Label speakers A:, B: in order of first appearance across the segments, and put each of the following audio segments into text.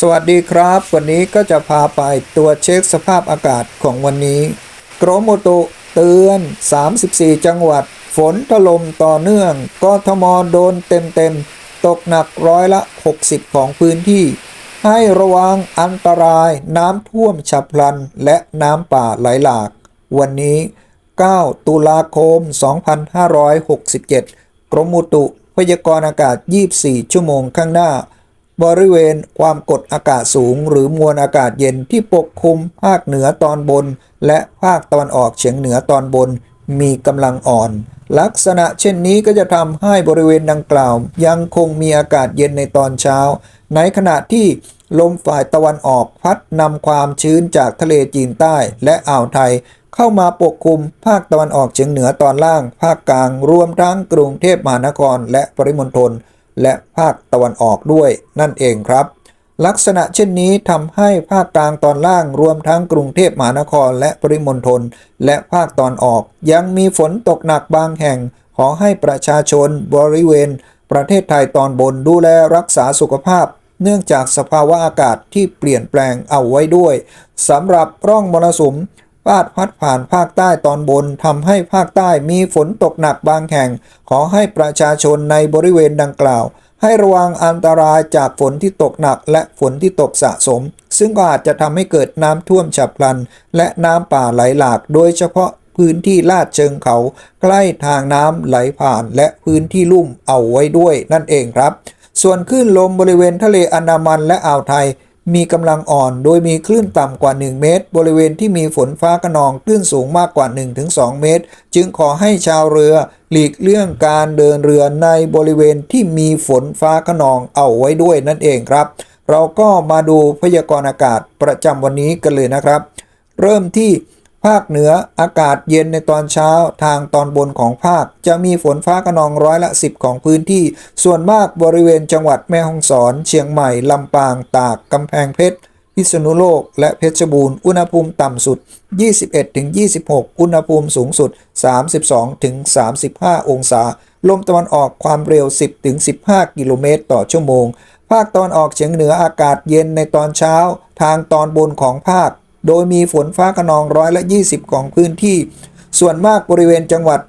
A: สวัสดีครับ วันนี้ก็จะพาไปตรวจเช็คสภาพอากาศของวันนี้ กรมอุตุเตือน 34 จังหวัด ฝนถล่มต่อเนื่องกทมโดนเต็มๆ ตกหนักร้อยละ 60 ของพื้นที่ ให้ระวังอันตรายน้ำท่วมฉับพลัน และน้ำป่าไหลหลาก วันนี้ 9 ตุลาคม 2567 กรมอุตุพยากรณ์อากาศ 24 ชั่วโมงข้างหน้า บริเวณความกดอากาศสูง หรือมวลอากาศเย็นที่ปกคลุมภาคเหนือตอนบน และภาคตะวันออกเฉียงเหนือตอนบน มีกำลังอ่อน ลักษณะเช่นนี้ก็จะทำให้บริเวณดังกล่าว ยังคงมีอากาศเย็นในตอนเช้า ในขณะที่ลมฝ่ายตะวันออกพัดนำความชื้นจากทะเลจีนใต้และอ่าวไทย เข้ามาปกคลุมภาคตะวันออกเฉียงเหนือตอนล่าง ภาคกลาง รวมทั้งกรุงเทพมหานครและปริมณฑล และภาคตะวันออกด้วยนั่นเองครับ ลักษณะเช่นนี้ทำให้ภาคกลางตอนล่างรวมทั้งกรุงเทพมหานครและปริมณฑลและภาคตอนออก ยังมีฝนตกหนักบางแห่ง ขอให้ประชาชนบริเวณ ประเทศไทยตอนบนดูแลรักษาสุขภาพเนื่องจากสภาวะอากาศที่เปลี่ยนแปลงเอาไว้ด้วยสำหรับร่องมรสุม พาดพัดผ่านภาคใต้ตอนบนทำให้ภาคใต้มีฝนตกหนักบางแห่ง ขอให้ประชาชนในบริเวณดังกล่าว ให้ระวังอันตรายจากฝนที่ตกหนักและฝนที่ตกสะสม ซึ่งก็อาจจะทำให้เกิดน้ำท่วมฉับพลัน และน้ำป่าไหลหลาก โดยเฉพาะพื้นที่ลาดเชิงเขา ใกล้ทางน้ำไหลผ่านและพื้นที่ลุ่มเอาไว้ด้วยนั่นเองครับ ส่วนคลื่นลมบริเวณทะเลอันดามันและอ่าวไทย มีกำลังอ่อนโดยมีคลื่นต่ำกว่า 1 เมตร บริเวณที่มีฝนฟ้าขนองคลื่นสูงมากกว่า 1-2 เมตร จึงขอให้ชาวเรือ หลีกเลี่ยงการเดินเรือในบริเวณที่มีฝนฟ้าขนองเอาไว้ด้วยนั่นเองครับ เราก็มาดูพยากรณ์อากาศประจำวันนี้กันเลยนะครับ เริ่มที่ ภาคเหนืออากาศเย็นในตอนเช้าทางตอนบนของภาค จะมีฝนฟ้าขนองร้อยละ 10 ของพื้นที่ ส่วนมากบริเวณจังหวัดแม่ฮ่องสอน เชียงใหม่ ลำปาง ตาก กำแพงเพชร พิษณุโลก และเพชรบูรณ์ อุณหภูมิต่ำสุด 21-26 อุณหภูมิสูงสุด 32-35 องศา ลมตะวันออกความเร็ว 10-15 กิโลเมตรต่อชั่วโมง ภาคตะวันออกเฉียงเหนืออากาศเย็นในตอนเช้า ทางตอนบนของภาค โดยมีฝนฟ้าขนองร้อยละ 20 ของพื้นที่ ส่วนมากบริเวณจังหวัด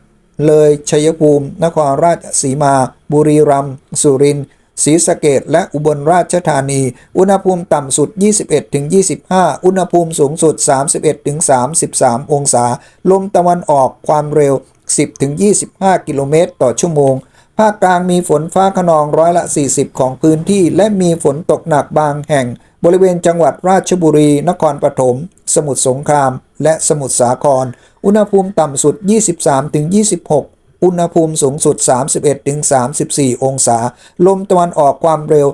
A: เลยชัยภูมิ นครราชสีมา บุรีรัมย์สุรินทร์ศรีสะเกดและอุบลราชธานี อุณหภูมิต่ำสุด 21-25 อุณหภูมิสูงสุด 31-33 องศา ลมตะวันออกความเร็ว 10-25 กิโลเมตรต่อชั่วโมง ภาคกลางมีฝนฟ้าขนองร้อยละ 40 ของพื้นที่ และมีฝนตกหนักบางแห่ง บริเวณจังหวัดราชบุรี นครปฐม สมุทรสงคราม และสมุทรสาคร อุณหภูมิต่ำสุด 23-26 อุณหภูมิสูงสุด 31-34 องศา ลมตะวันออกความเร็ว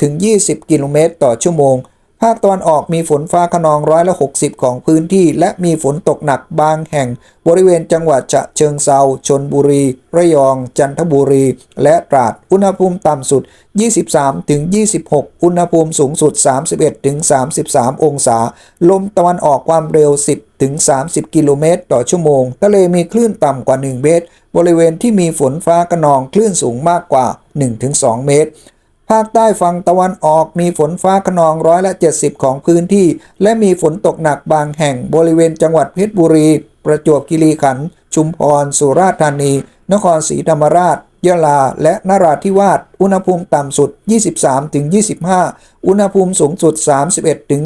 A: 10-20 กิโลเมตรต่อชั่วโมง ภาคตะวันออกมีฝนฟ้าขนองร้อยละ 60 ของพื้นที่ และมีฝนตกหนักบางแห่ง บริเวณจังหวัดฉะเชิงเซาชนบุรี ระยอง จันทบุรี และตราด อุณหภูมิต่ำสุด 23-26 อุณหภูมิสูงสุด 31-33 องศา ลมตะวันออกความเร็ว 10-30 กิโลเมตร ต่อชั่วโมง ทะเลมีคลื่นต่ำกว่า 1 เมตร บริเวณที่มีฝนฟ้าขนองคลื่นสูงมากกว่า 1-2 เมตร ภาคใต้ฝั่งตะวันออกมีฝนฟ้าขนองร้อยละ 70 ของพื้นที่ และมีฝนตกหนักบางแห่งบริเวณจังหวัดเพชรบุรี ประจวบคีรีขันธ์ชุมพร สุราษฎร์ธานี นครศรีธรรมราช ยะลา และนราธิวาส อุณหภูมิต่ำสุด 23-25 อุณหภูมิสูงสุด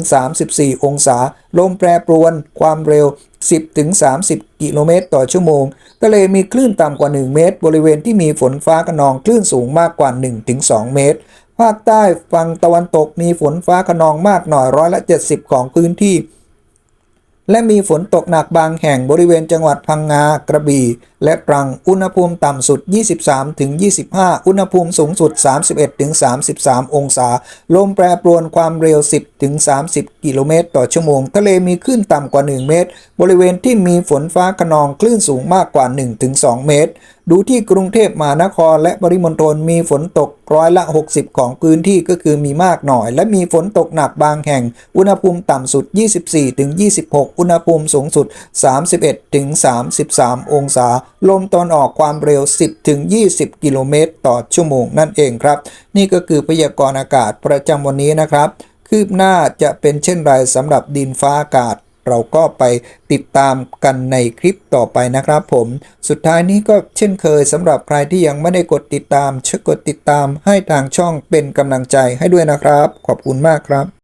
A: 31-34 องศา ลมแปรปรวน ความเร็ว 10-30 กิโลเมตรต่อชั่วโมง ทะเลมีคลื่นต่ำกว่า 1 เมตร บริเวณที่มีฝนฟ้าขนองคลื่นสูงมากกว่า 1-2 เมตร ภาคใต้ฝั่งตะวันตกมีฝนฟ้าขนองมากหน่อยร้อยละ 70 ของพื้นที่ และมีฝนตกหนักบางแห่งบริเวณจังหวัดพังงา กระบี่ และตรัง อุณหภูมิต่ำสุด 23-25 อุณหภูมิสูงสุด 31-33 องศา ลมแปรปรวนความเร็ว 10-30 กิโลเมตร ต่อชั่วโมง ทะเลมีคลื่นต่ำกว่า 1 เมตร บริเวณที่มีฝนฟ้าขนองคลื่นสูงมากกว่า 1-2 เมตรดูที่กรุงเทพมหานครและปริมณฑลมีฝนตกร้อยละ 60 ของพื้นที่ก็คือมีมากหน่อย และมีฝนตกหนักบางแห่ง อุณหภูมิต่ำสุด 24-26 อุณหภูมิสูงสุด 31-33 องศา ลมตอนออกความเร็ว 10-20 กิโลเมตร ต่อชั่วโมงนั่นเองครับ นี่ก็คือพยากรณ์อากาศประจำวันนี้นะครับ คืบหน้าจะเป็นเช่นไรสำหรับดินฟ้าอากาศ เราก็ไปติดตามกันในคลิปต่อไปนะครับผม สุดท้ายนี้ก็เช่นเคยสำหรับใครที่ยังไม่ได้กดติดตามช่วยกดติดตามให้ทางช่องเป็นกำลังใจให้ด้วยนะครับ ขอบคุณมากครับ